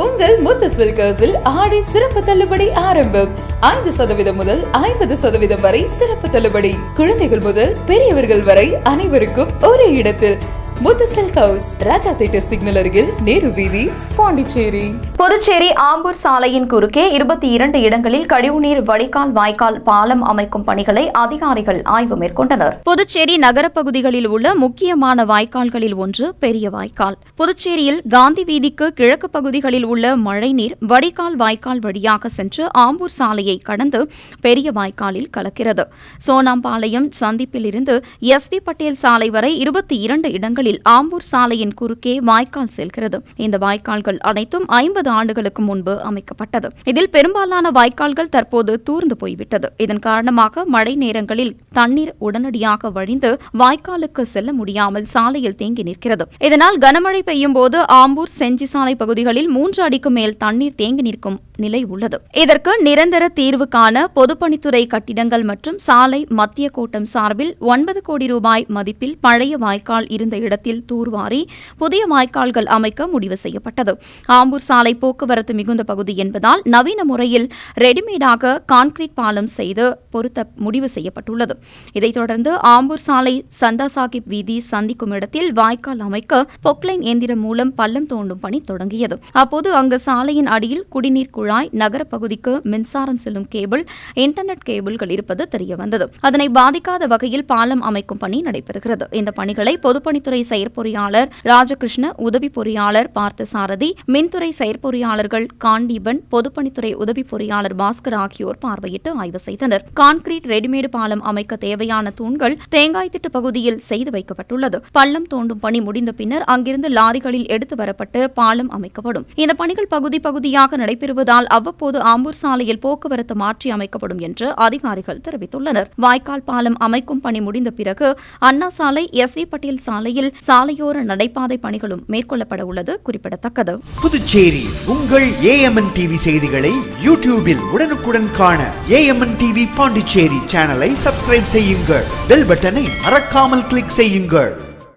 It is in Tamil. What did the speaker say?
உங்கள் முத்து சில்கர்ஸில் ஆடி சிறப்பு தள்ளுபடி ஆரம்பம். ஐந்து சதவீதம் முதல் ஐம்பது சதவீதம் வரை சிறப்பு தள்ளுபடி. குழந்தைகள் முதல் பெரியவர்கள் வரை அனைவருக்கும் ஒரே இடத்தில். Silk house Raja theatre signal அருகில் நேரு வீதி பாண்டிச்சேரி. புதுச்சேரி ஆம்பூர் சாலையின் குறுக்கே இருபத்தி இரண்டு இடங்களில் கழிவுநீர் வடிகால் வாய்க்கால் பாலம் அமைக்கும் பணிகளை அதிகாரிகள் ஆய்வு மேற்கொண்டனர். புதுச்சேரி நகரப்பகுதிகளில் உள்ள முக்கியமான வாய்க்கால்களில் ஒன்று பெரிய வாய்க்கால். புதுச்சேரியில் காந்தி வீதிக்கு கிழக்கு பகுதிகளில் உள்ள மழைநீர் வடிகால் வாய்க்கால் வழியாக சென்று ஆம்பூர் சாலையை கடந்து பெரிய வாய்க்காலில் கலக்கிறது. சோனாம்பாளையம் சந்திப்பிலிருந்து எஸ் வி பட்டேல் சாலை வரை இருபத்தி இரண்டு இடங்களில் ஆம்பூர் சாலையின் குறுக்கே வாய்க்கால் செல்கிறது. இந்த வாய்க்கால்கள் அனைத்தும் ஐம்பது ஆண்டுகளுக்கு முன்பு அமைக்கப்பட்டது. இதில் பெரும்பாலான வாய்க்கால்கள் தற்போது தூர்ந்து போய்விட்டது. இதன் காரணமாக மழை நேரங்களில் தண்ணீர் உடனடியாக வழிந்து வாய்க்காலுக்கு செல்ல முடியாமல் சாலையில் தேங்கி நிற்கிறது. இதனால் கனமழை பெய்யும் போது ஆம்பூர் செஞ்சி சாலை பகுதிகளில் மூன்று அடிக்கு மேல் தண்ணீர் தேங்கி நிற்கும் நிலை உள்ளது. இதற்கு நிரந்தர தீர்வு காண பொதுப்பணித்துறை கட்டிடங்கள் மற்றும் சாலை மத்திய கூட்டம் சார்பில் ஒன்பது கோடி ரூபாய் மதிப்பில் பழைய வாய்க்கால் இருந்த இடத்தில் தூர்வாரி புதிய வாய்க்கால்கள் அமைக்க முடிவு செய்யப்பட்டது. ஆம்பூர் சாலை போக்குவரத்து மிகுந்த பகுதி என்பதால் நவீன முறையில் ரெடிமேடாக கான்கிரீட் பாலம் செய்து பொருத்த முடிவு செய்யப்பட்டுள்ளது. இதைத் தொடர்ந்து ஆம்பூர் சாலை சந்தா சாஹிப் வீதி சந்திக்கும் இடத்தில் வாய்க்கால் அமைக்க பொக்லைன் இயந்திரம் மூலம் பள்ளம் தோண்டும் பணி தொடங்கியது. அப்போது அங்கு சாலையின் அடியில் குடிநீர் குழாய் நகர பகுதிக்கு மின்சாரம் செல்லும் கேபிள் இன்டர்நெட் கேபிள்கள் இருப்பது தெரியவந்தது. அதனை பாதிக்காத வகையில் பாலம் அமைக்கும் பணி நடைபெறுகிறது. இந்த பணிகளை பொதுப்பணித்துறை செயற்பொறியாளர் ராஜகிருஷ்ண உதவி பொறியாளர் பார்த்தசாரதி மின்துறை செயற்பொறியாளர்கள் காண்டீபன் பொதுப்பணித்துறை உதவி பொறியாளர் பாஸ்கர் ஆகியோர் பார்வையிட்டு ஆய்வு செய்தனர். கான்கிரீட் ரெடிமேடு பாலம் அமைக்க தேவையான தூண்கள் தேங்காய் திட்டு பகுதியில் செய்து வைக்கப்பட்டுள்ளது. பள்ளம் தோண்டும் பணி முடிந்த பின்னர் அங்கிருந்து லாரிகளில் எடுத்து வரப்பட்டு பாலம் அமைக்கப்படும். இந்த பணிகள் பகுதி பகுதியாக நடைபெறுவதால் அவ்வப்போது ஆம்பூர் சாலையில் போக்குவரத்து மாற்றி அமைக்கப்படும் என்று அதிகாரிகள் தெரிவித்துள்ளனர். வாய்க்கால் பாலம் அமைக்கும் பணி முடிந்த பிறகு அண்ணா சாலை எஸ் வி பட்டேல் சாலையில் சாலையோர நடைபாதை பணிகளும் மேற்கொள்ளப்பட உள்ளது. குறிப்பிடத்தக்கது. புதுச்சேரி உங்கள் ஏஎம்என் டிவி செய்திகளை யூடியூபில் உடனுக்குடன் காண ஏஎம்என் டிவி பாண்டிச்சேரி சேனலை சப்ஸ்கிரைப் செய்யுங்கள். பெல் பட்டனை மறக்காமல் கிளிக் செய்யுங்கள்.